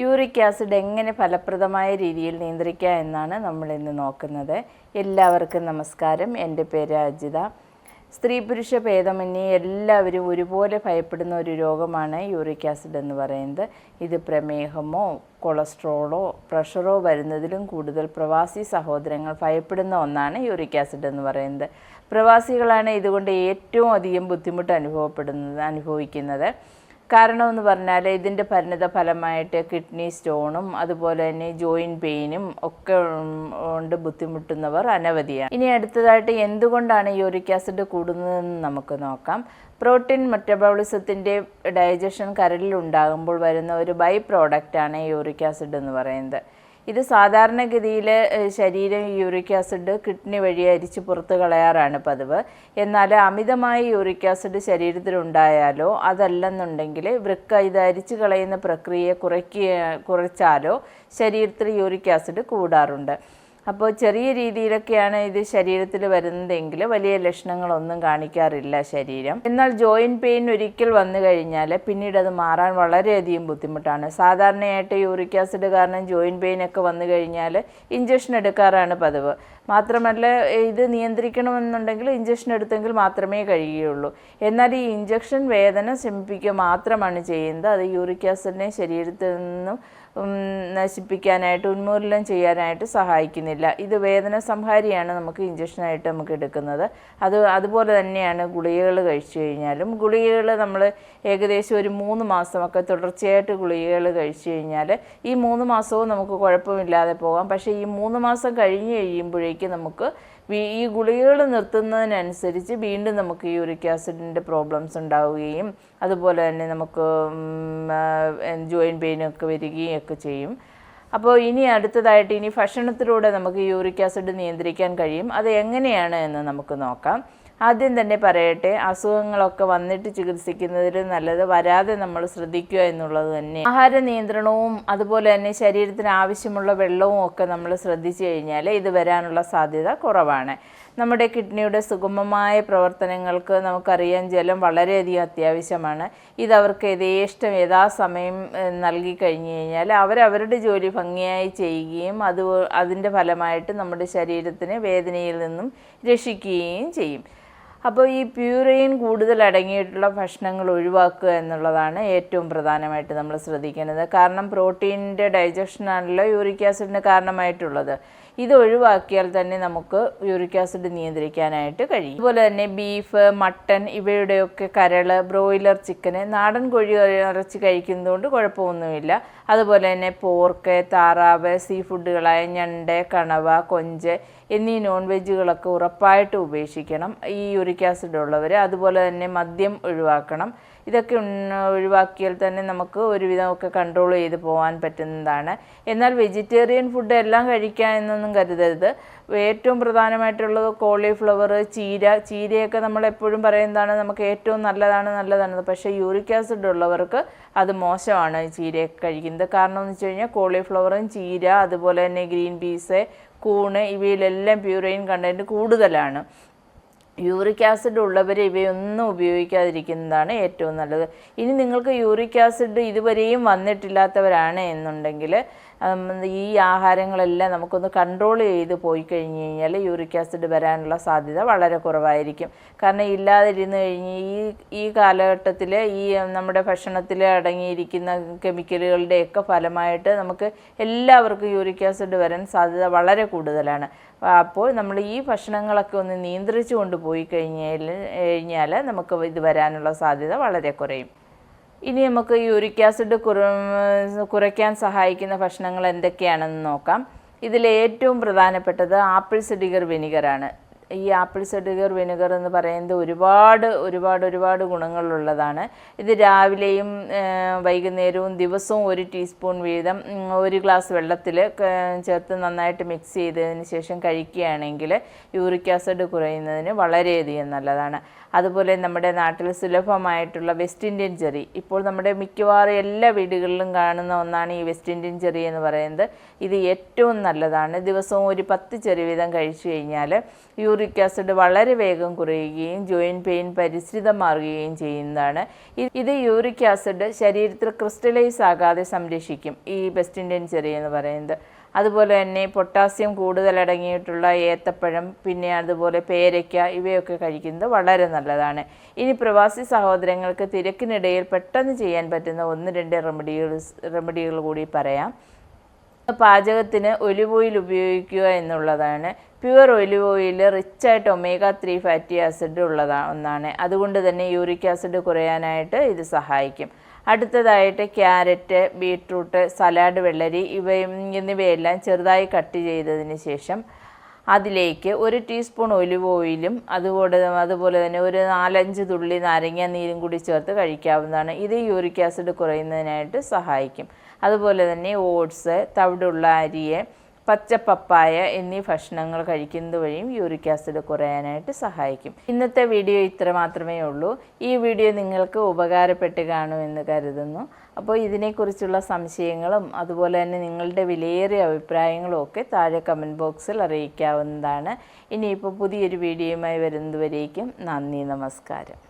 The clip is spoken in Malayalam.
യൂറിക് ആസിഡ് എങ്ങനെ ഫലപ്രദമായ രീതിയിൽ നിയന്ത്രിക്കുക എന്നാണ് നമ്മൾ ഇന്ന് നോക്കുന്നത്. എല്ലാവർക്കും നമസ്കാരം. എന്റെ പേര് അജിത. സ്ത്രീ പുരുഷ ഭേദമന്യേ എല്ലാവരും ഒരുപോലെ ഭയപ്പെടുന്ന ഒരു രോഗമാണ് യൂറിക് ആസിഡ് എന്ന് പറയുന്നത്. ഇത് പ്രമേഹമോ കൊളസ്ട്രോളോ പ്രഷറോ വരുന്നതിലും കൂടുതൽ പ്രവാസി സഹോദരങ്ങൾ ഭയപ്പെടുന്ന ഒന്നാണ് യൂറിക് ആസിഡ് എന്ന് പറയുന്നത്. പ്രവാസികളാണ് ഇതുകൊണ്ട് ഏറ്റവും അധികം ബുദ്ധിമുട്ട് അനുഭവപ്പെടുന്നത് അനുഭവിക്കുന്നത്. കാരണമെന്ന് പറഞ്ഞാൽ ഇതിന്റെ പരിണിത ഫലമായിട്ട് കിഡ്നി സ്റ്റോണും അതുപോലെ തന്നെ ജോയിന്റ് പെയിനും ഒക്കെ കൊണ്ട് ബുദ്ധിമുട്ടുന്നവർ അനവധിയാണ്. ഇനി അടുത്തതായിട്ട് എന്തുകൊണ്ടാണ് യൂറിക് ആസിഡ് കൂടുന്നതെന്ന് നമുക്ക് നോക്കാം. പ്രോട്ടീൻ മെറ്റബോളിസത്തിന്റെ ഡൈജഷൻ കരളിൽ ഉണ്ടാകുമ്പോൾ വരുന്ന ഒരു ബൈ പ്രോഡക്റ്റാണ് യൂറിക് ആസിഡ് എന്ന് പറയുന്നത്. ഇത് സാധാരണഗതിയിൽ ശരീരം യൂറിക് ആസിഡ് കിഡ്നി വഴി അരിച്ച് പുറത്ത് കളയാറാണ് പതിവ്. എന്നാൽ അമിതമായ യൂറിക് ആസിഡ് ശരീരത്തിലുണ്ടായാലോ അതല്ലെന്നുണ്ടെങ്കിൽ വൃക്ക ഇത് അരിച്ച് കളയുന്ന പ്രക്രിയ കുറയ്ക്കുക കുറച്ചാലോ ശരീരത്തിൽ യൂറിക് ആസിഡ് കൂടാറുണ്ട്. അപ്പോൾ ചെറിയ രീതിയിലൊക്കെയാണ് ഇത് ശരീരത്തിൽ വരുന്നതെങ്കിൽ വലിയ ലക്ഷണങ്ങളൊന്നും കാണിക്കാറില്ല ശരീരം. എന്നാൽ ജോയിന്റ് പെയിൻ ഒരിക്കൽ വന്നു കഴിഞ്ഞാൽ പിന്നീട് അത് മാറാൻ വളരെയധികം ബുദ്ധിമുട്ടാണ്. സാധാരണയായിട്ട് യൂറിക് ആസിഡ് കാരണം ജോയിന്റ് പെയിൻ ഒക്കെ വന്നു കഴിഞ്ഞാൽ ഇഞ്ചക്ഷൻ എടുക്കാറാണ് പതിവ്. മാത്രമല്ല ഇത് നിയന്ത്രിക്കണമെന്നുണ്ടെങ്കിൽ ഇഞ്ചക്ഷൻ എടുത്തെങ്കിൽ മാത്രമേ കഴിയുകയുള്ളൂ. എന്നാൽ ഈ ഇഞ്ചക്ഷൻ വേദന ശമിപ്പിക്കുക മാത്രമാണ് ചെയ്യുന്നത്. അത് യൂറിക് ആസിഡിനെ ശരീരത്തിൽ നിന്നും നശിപ്പിക്കാനായിട്ട് ഉന്മൂലനം ചെയ്യാനായിട്ട് സഹായിക്കുന്നില്ല. ഇത് വേദന സംഹാരിയാണ് നമുക്ക് ഇഞ്ചക്ഷനായിട്ട് നമുക്ക് എടുക്കുന്നത്. അത് അതുപോലെ തന്നെയാണ് ഗുളികകൾ കഴിച്ചു കഴിഞ്ഞാലും. ഗുളികകൾ നമ്മൾ ഏകദേശം ഒരു മൂന്ന് മാസമൊക്കെ തുടർച്ചയായിട്ട് ഗുളികകൾ കഴിച്ചു കഴിഞ്ഞാൽ ഈ മൂന്ന് മാസവും നമുക്ക് കുഴപ്പമില്ലാതെ പോകാം. പക്ഷേ ഈ മൂന്ന് മാസം കഴിഞ്ഞ് കഴിയുമ്പോഴേക്കും നമുക്ക് ഈ ഗുളികകൾ നിർത്തുന്നതിനനുസരിച്ച് വീണ്ടും നമുക്ക് യൂറിക് ആസിഡിന്റെ പ്രോബ്ലംസ് ഉണ്ടാവുകയും അതുപോലെ തന്നെ നമുക്ക് ജോയിൻ പെയിനൊക്കെ വരികയും ഒക്കെ ചെയ്യും. അപ്പോൾ ഇനി അടുത്തതായിട്ട് ഇനി ഭക്ഷണത്തിലൂടെ നമുക്ക് യൂറിക് ആസിഡ് നിയന്ത്രിക്കാൻ കഴിയും. അത് എങ്ങനെയാണ് എന്ന് നമുക്ക് നോക്കാം. ആദ്യം തന്നെ പറയട്ടെ അസുഖങ്ങളൊക്കെ വന്നിട്ട് ചികിത്സിക്കുന്നതിൽ നല്ലത് വരാതെ നമ്മൾ ശ്രദ്ധിക്കുക എന്നുള്ളത് തന്നെ. ആഹാര നിയന്ത്രണവും അതുപോലെ തന്നെ ശരീരത്തിന് ആവശ്യമുള്ള വെള്ളവും ഒക്കെ നമ്മൾ ശ്രദ്ധിച്ചു കഴിഞ്ഞാൽ ഇത് വരാനുള്ള സാധ്യത കുറവാണ്. നമ്മുടെ കിഡ്നിയുടെ സുഗമമായ പ്രവർത്തനങ്ങൾക്ക് നമുക്കറിയാം ജലം വളരെയധികം അത്യാവശ്യമാണ്. ഇത് അവർക്ക് യഥേഷ്ടം യഥാസമയം നൽകി കഴിഞ്ഞു കഴിഞ്ഞാൽ അവരുടെ ജോലി ഭംഗിയായി ചെയ്യുകയും അത് അതിന്റെ ഫലമായിട്ട് നമ്മുടെ ശരീരത്തിന് വേദനയിൽ നിന്നും രക്ഷിക്കുകയും ചെയ്യും. അപ്പോൾ ഈ പ്യൂറിൻ കൂടുതൽ അടങ്ങിയിട്ടുള്ള ഭക്ഷണങ്ങൾ ഒഴിവാക്കുക എന്നുള്ളതാണ് ഏറ്റവും പ്രധാനമായിട്ട് നമ്മൾ ശ്രദ്ധിക്കുന്നത് കാരണം പ്രോട്ടീനിന്റെ ഡൈജഷനാണല്ലോ യൂറിക് ആസിഡിന് കാരണമായിട്ടുള്ളത്. ഇത് ഒഴിവാക്കിയാൽ തന്നെ നമുക്ക് യൂറിക് ആസിഡ് നിയന്ത്രിക്കാനായിട്ട് കഴിയും. അതുപോലെ തന്നെ ബീഫ് മട്ടൺ ഇവയുടെയൊക്കെ കരൾ ബ്രോയിലർ ചിക്കന് നാടൻ കോഴി ഇറച്ചി കഴിക്കുന്നതുകൊണ്ട് കുഴപ്പമൊന്നുമില്ല. അതുപോലെ തന്നെ പോർക്ക് താറാവ് സീ ഫുഡുകളായ ഞണ്ട് കണവ കൊഞ്ച് എന്നീ നോൺ വെജുകളൊക്കെ ഉറപ്പായിട്ട് ഉപേക്ഷിക്കണം ഈ യൂറിക് ആസിഡ് ഉള്ളവർ അതുപോലെ തന്നെ മദ്യം ഒഴിവാക്കണം. ഇതൊക്കെ ഒഴിവാക്കിയാൽ തന്നെ നമുക്ക് ഒരുവിധമൊക്കെ കൺട്രോൾ ചെയ്ത് പോകാൻ പറ്റുന്നതാണ്. എന്നാൽ വെജിറ്റേറിയൻ ഫുഡ് എല്ലാം കഴിക്കാൻ എന്നൊന്നും കരുതരുത്. ഏറ്റവും പ്രധാനമായിട്ടുള്ളത് കോളിഫ്ലവർ ചീര. ചീരയൊക്കെ നമ്മൾ എപ്പോഴും പറയുന്നതാണ് നമുക്ക് ഏറ്റവും നല്ലതാണ് നല്ലതാണ് പക്ഷേ യൂറിക് ആസിഡ് ഉള്ളവർക്ക് അത് മോശമാണ് ചീരയൊക്കെ കഴിക്കുന്നത്. കാരണം എന്ന് വെച്ച് കഴിഞ്ഞാൽ കോളിഫ്ലവറും ചീര അതുപോലെ തന്നെ ഗ്രീൻ പീസ് കൂണ് ഇവയിലെല്ലാം പ്യൂറൈൻ കണ്ടന്റ് കൂടുതലാണ്. യൂറിക് ആസിഡ് ഉള്ളവർ ഇവയൊന്നും ഉപയോഗിക്കാതിരിക്കുന്നതാണ് ഏറ്റവും നല്ലത്. ഇനി നിങ്ങൾക്ക് യൂറിക് ആസിഡ് ഇതുവരെയും വന്നിട്ടില്ലാത്തവരാണ് എന്നുണ്ടെങ്കിൽ ഈ ആഹാരങ്ങളെല്ലാം നമുക്കൊന്ന് കൺട്രോൾ ചെയ്ത് പോയി കഴിഞ്ഞ് കഴിഞ്ഞാൽ യൂറിക് ആസിഡ് വരാനുള്ള സാധ്യത വളരെ കുറവായിരിക്കും. കാരണം ഇല്ലാതിരുന്ന് കഴിഞ്ഞ് ഈ ഈ കാലഘട്ടത്തിൽ ഈ നമ്മുടെ ഭക്ഷണത്തിൽ അടങ്ങിയിരിക്കുന്ന കെമിക്കലുകളുടെയൊക്കെ ഫലമായിട്ട് നമുക്ക് എല്ലാവർക്കും യൂറിക് ആസിഡ് വരാൻ സാധ്യത വളരെ കൂടുതലാണ്. അപ്പോൾ നമ്മൾ ഈ ഭക്ഷണങ്ങളൊക്കെ ഒന്ന് നിയന്ത്രിച്ചു കൊണ്ട് പോയി കഴിഞ്ഞാൽ കഴിഞ്ഞാൽ നമുക്ക് ഇത് വരാനുള്ള സാധ്യത വളരെ കുറയും. ഇനി നമുക്ക് യൂരിക് ആസിഡ് കുറ കുറയ്ക്കാൻ സഹായിക്കുന്ന ഭക്ഷണങ്ങൾ എന്തൊക്കെയാണെന്ന് നോക്കാം. ഇതിൽ ഏറ്റവും പ്രധാനപ്പെട്ടത് ആപ്പിൾ സിഡിഗർ വിനിഗറാണ്. ഈ ആപ്പിൾ സിഡിഗർ വിനെഗർ എന്ന് പറയുന്നത് ഒരുപാട് ഒരുപാട് ഒരുപാട് ഗുണങ്ങളുള്ളതാണ്. ഇത് രാവിലെയും വൈകുന്നേരവും ദിവസവും ഒരു ടീസ്പൂൺ വീതം ഒരു ഗ്ലാസ് വെള്ളത്തിൽ ചേർത്ത് നന്നായിട്ട് മിക്സ് ചെയ്തതിന് ശേഷം കഴിക്കുകയാണെങ്കിൽ യൂറിക് ആസിഡ് കുറയുന്നതിന് വളരെയധികം നല്ലതാണ്. അതുപോലെ നമ്മുടെ നാട്ടിൽ സുലഭമായിട്ടുള്ള വെസ്റ്റ് ഇന്ത്യൻ ചെറി. ഇപ്പോൾ നമ്മുടെ മിക്കവാറും എല്ലാ വീടുകളിലും കാണുന്ന ഒന്നാണ് ഈ വെസ്റ്റ് ഇന്ത്യൻ ചെറി എന്ന് പറയുന്നത്. ഇത് ഏറ്റവും നല്ലതാണ്. ദിവസവും ഒരു പത്ത് ചെറി വീതം കഴിച്ചു കഴിഞ്ഞാൽ യൂറിക് യൂറിക് ആസിഡ് വളരെ വേഗം കുറയുകയും ജോയിന്റ് പെയിൻ പരിശ്രിതമാറുകയും ചെയ്യുന്നതാണ്. ഇത് യൂറിക് ആസിഡ് ശരീരത്തിൽ ക്രിസ്റ്റലൈസ് ആകാതെ സംരക്ഷിക്കും ഈ ബെസ്റ്റിൻഡൻ ചെറിയ എന്ന് പറയുന്നത്. അതുപോലെ തന്നെ പൊട്ടാസ്യം കൂടുതലടങ്ങിയിട്ടുള്ള ഏത്തപ്പഴം പിന്നെ അതുപോലെ പേരയ്ക്ക ഇവയൊക്കെ കഴിക്കുന്നത് വളരെ നല്ലതാണ്. ഇനി പ്രവാസി സഹോദരങ്ങൾക്ക് തിരക്കിനിടയിൽ പെട്ടെന്ന് ചെയ്യാൻ പറ്റുന്ന ഒന്ന് രണ്ട് റെമഡികൾ റെമഡികൾ കൂടി പറയാം. പാചകത്തിന് ഒലിവ് ഓയിൽ ഉപയോഗിക്കുക എന്നുള്ളതാണ്. പ്യുവർ ഒലിവ് ഓയിൽ റിച്ചായിട്ട് ഒമേഗ ത്രീ ഫാറ്റി ആസിഡ് ഉള്ളതാ ഒന്നാണ്. അതുകൊണ്ട് തന്നെ യൂറിക് ആസിഡ് കുറയാനായിട്ട് ഇത് സഹായിക്കും. അടുത്തതായിട്ട് ക്യാരറ്റ് ബീട്രൂട്ട് സലാഡ് വെള്ളരി ഇവയും എന്നിവയെല്ലാം ചെറുതായി കട്ട് ചെയ്തതിന് ശേഷം അതിലേക്ക് ഒരു ടീസ്പൂൺ ഒലിവ് ഓയിലും അതുപോലെ അതുപോലെ തന്നെ ഒരു നാലഞ്ച് തുള്ളി നാരങ്ങ നീരും കൂടി ചേർത്ത് കഴിക്കാവുന്നതാണ്. ഇത് യൂറിക് ആസിഡ് കുറയുന്നതിനായിട്ട് സഹായിക്കും. അതുപോലെ തന്നെ ഓട്സ് തവിടുള്ള അരിയെ പച്ചപ്പപ്പായ എന്നീ ഭക്ഷണങ്ങൾ കഴിക്കുന്നത് വഴിയും യൂറിക് ആസിഡ് കുറയാനായിട്ട് സഹായിക്കും. ഇന്നത്തെ വീഡിയോ ഇത്ര മാത്രമേ ഉള്ളൂ. ഈ വീഡിയോ നിങ്ങൾക്ക് ഉപകാരപ്പെട്ട് കാണുമെന്ന് കരുതുന്നു. അപ്പോൾ ഇതിനെക്കുറിച്ചുള്ള സംശയങ്ങളും അതുപോലെ തന്നെ നിങ്ങളുടെ വിലയേറിയ അഭിപ്രായങ്ങളും ഒക്കെ താഴെ കമന്റ് ബോക്സിൽ അറിയിക്കാവുന്നതാണ്. ഇനിയിപ്പോൾ പുതിയൊരു വീഡിയോയുമായി വരുന്നതുവരേക്കും നന്ദി നമസ്കാരം.